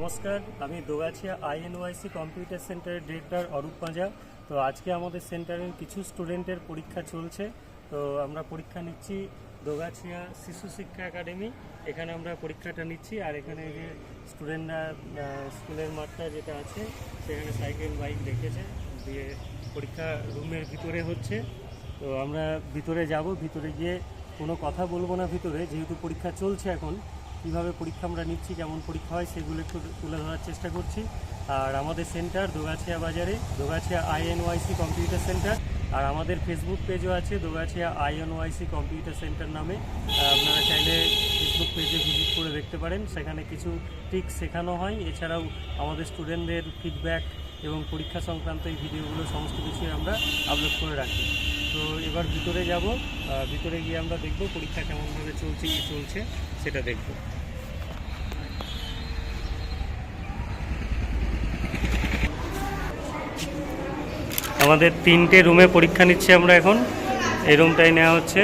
নমস্কার, আমি Dogachhia INYC computer সেন্টারের ডিরেক্টর অরূপ পাঁজা। তো আজকে আমাদের সেন্টারের কিছু স্টুডেন্টের পরীক্ষা চলছে। তো আমরা পরীক্ষা নিচ্ছি দোগাছিয়া শিশু শিক্ষা একাডেমি। এখানে আমরা পরীক্ষাটা নিচ্ছি আর এখানে যে স্টুডেন্টরা স্কুলের মাঠটা যেটা আছে, সেখানে সাইকেল, বাইক রেখেছে দিয়ে পরীক্ষা রুমের ভিতরে হচ্ছে। তো আমরা ভিতরে যাব, ভিতরে গিয়ে কোনো কথা বলব না ভিতরে, যেহেতু পরীক্ষা চলছে এখন। কীভাবে পরীক্ষা আমরা নিচ্ছি, কেমন পরীক্ষা হয়, সেগুলো একটু তুলে ধরার চেষ্টা করছি। আর আমাদের সেন্টার দোগাছিয়া বাজারে, দোগাছিয়া আইএনওয়াইসি কম্পিউটার সেন্টার। আর আমাদের ফেসবুক পেজও আছে, দোগাছিয়া আইএনওয়াইসি কম্পিউটার সেন্টার নামে। আপনারা চাইলে ফেসবুক পেজে ভিজিট করে দেখতে পারেন। সেখানে কিছু টিক্স শেখানো হয়। এছাড়াও আমাদের স্টুডেন্টদের ফিডব্যাক এবং পরীক্ষা সংক্রান্ত এই ভিডিওগুলো সমস্ত কিছুই আমরা আপলোড করে রাখি। তো এবার ভিতরে যাব ভিতরে গিয়ে আমরা দেখব পরীক্ষা কেমনভাবে চলছে, কি চলছে, সেটা দেখব। আমাদের তিনটে রুমে পরীক্ষা নিচ্ছি আমরা এখন। এই রুমটাই নেওয়া হচ্ছে।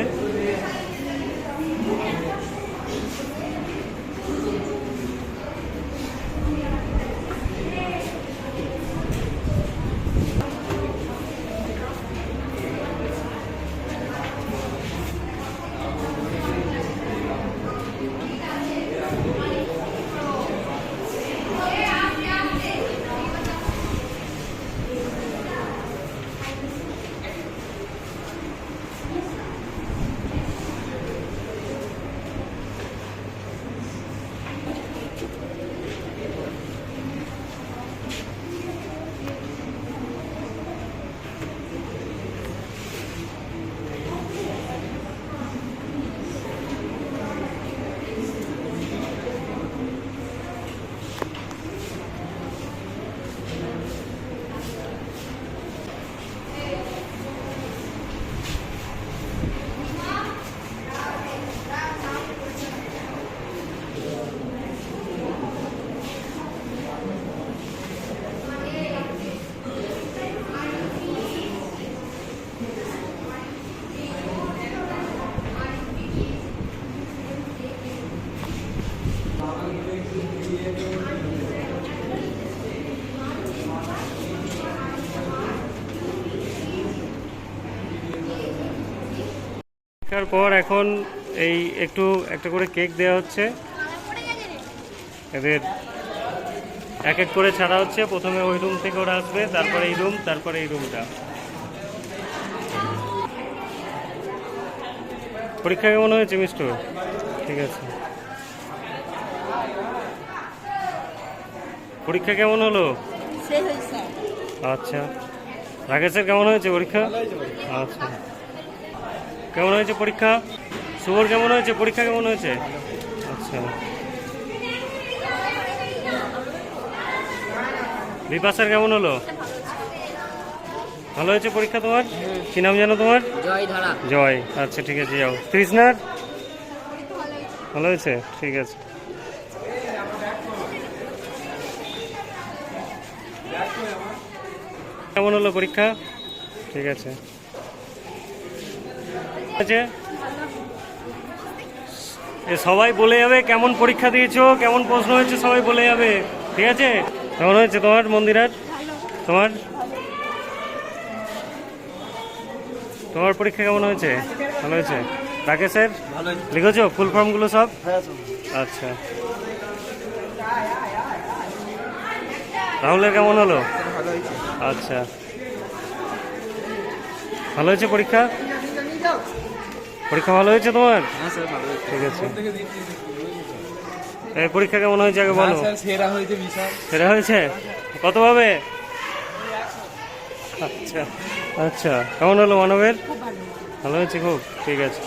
পরীক্ষার পর এখন এই একটু একটা করে কেক দেওয়া হচ্ছে। এদের এক এক করে ছাড়া হচ্ছে। প্রথমে ওই রুম থেকে ওরা আসবে, তারপরে এই রুম, তারপরে এই রুমটা। পরীক্ষা কেমন হয়েছে মিষ্টু ঠিক আছে। পরীক্ষা কেমন হলো? সেই হয়েছে। আচ্ছা। রাকেশের কেমন হয়েছে পরীক্ষা? আচ্ছা। কেমন হয়েছে পরীক্ষা? শুভর কেমন হয়েছে? পরীক্ষা কেমন হয়েছে? আচ্ছা। বিপাশার কেমন হলো? ভালো হয়েছে পরীক্ষা তোমার? কি নাম জানো তোমার? জয়। আচ্ছা ঠিক আছে যাও। তৃষ্ণার? ভালো হয়েছে? ঠিক আছে। কেমন হলো পরীক্ষা? ঠিক আছে। সবাই বলে যাবে কেমন পরীক্ষা দিয়েছ কেমন প্রশ্ন হয়েছে সবাই বলে যাবে। ঠিক আছে? কেমন হয়েছে তোমার মন্দিরার তোমার? তোমার পরীক্ষা কেমন হয়েছে? ভালো হয়েছে? রাকেশের লিখেছো? ফুল ফর্মগুলো সব। আচ্ছা। রাহুলের কেমন হলো? আচ্ছা। ভালো হয়েছে পরীক্ষা? পরীক্ষা ভালো হয়েছে তোমার? ঠিক আছে। পরীক্ষা কেমন হয়েছে আগে বলো? সেরা হয়েছে বিশাল। সেটা হয়েছে? কত পাবে? আচ্ছা। আচ্ছা। কেমন হলো মানবের? ভালো হয়েছে খুব? ঠিক আছে।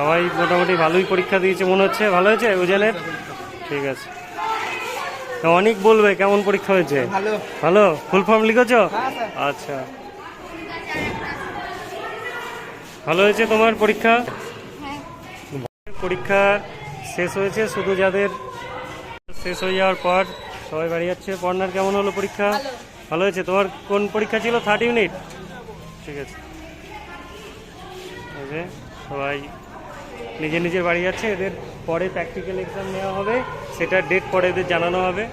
সবাই মোটামুটি ভালোই পরীক্ষা দিয়েছে মনে হচ্ছে। ভালো হয়েছে ওজনের ঠিক আছে। অনেক বলবে কেমন পরীক্ষা হয়েছে? ভালো। ফুল ফর্ম লিখেছ? হ্যাঁ, আচ্ছা। ভালো হয়েছে তোমার পরীক্ষা? পরীক্ষা শেষ হয়েছে শুধু যাদের শেষ হয়ে যাওয়ার পর সবাই বাড়ি যাচ্ছে। পড়নার কেমন হলো পরীক্ষা? ভালো। হয়েছে। তোমার কোন পরীক্ষা ছিল? থার্ড ইউনিট ঠিক আছে। সবাই নিজে নিজের বাড়ি যাচ্ছে, এদের পরে প্র্যাকটিক্যাল এক্সাম নেওয়া হবে, সেটা ডেট পরে এদের জানানো হবে।